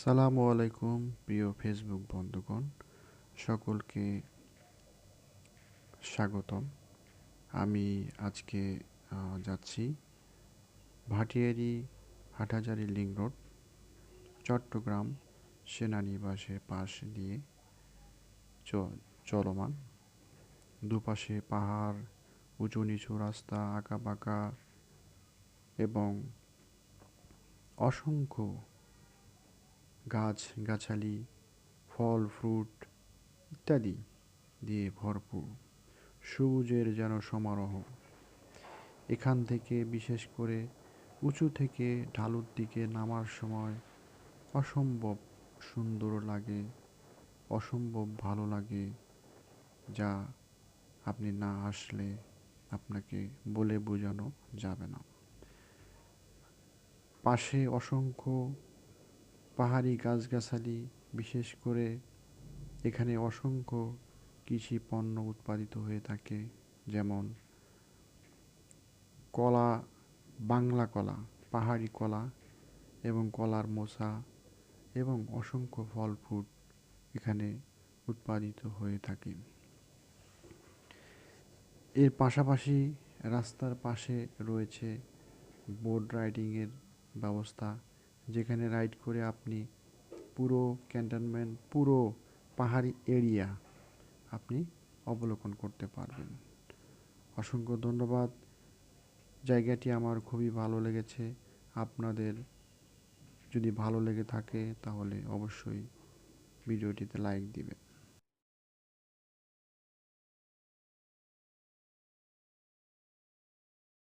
সালামু আলাইকুম, প্রিয় ফেসবুক বন্ধুগণ, সকলকে স্বাগতম। আমি আজকে যাচ্ছি ভাটিয়ারি হাটহাজারি লিঙ্ক রোড, চট্টগ্রাম সেনানিবাসের পাশ দিয়ে চলমান। দুপাশে পাহাড়, উঁচু নিচু রাস্তা আঁকা বাঁকা এবং অসংখ্য গাছ, গাছালি, ফল, ফ্রুট ইত্যাদি দিয়ে ভরপুর। সবুজের যেন সমারোহ। এখান থেকে বিশেষ করে উঁচু থেকে ঢালুর দিকে নামার সময় অসম্ভব সুন্দর লাগে, অসম্ভব ভালো লাগে, যা আপনি না আসলে আপনাকে বলে বোঝানো যাবে না। পাশে অসংখ্য পাহাড়ি গাছগাছালি, বিশেষ করে এখানে অসংখ্য কৃষি পণ্য উৎপাদিত হয়ে থাকে, যেমন কলা, বাংলা কলা, পাহাড়ি কলা এবং কলার মোচা এবং অসংখ্য ফল ফ্রুট এখানে উৎপাদিত হয়ে থাকে। এর পাশাপাশি রাস্তার পাশে রয়েছে বোট রাইডিংয়ের ব্যবস্থা যেখানে রাইড করে আপনি পুরো ক্যান্টনমেন্ট পুরো পাহাড়ি এরিয়া আপনি অবলোকন করতে পারবেন। অসংখ্য ধন্যবাদ। জায়গাটি আমার খুবই ভালো লেগেছে। আপনাদের যদি ভালো লেগে থাকে তাহলে অবশ্যই ভিডিওটিতে লাইক দিবেন।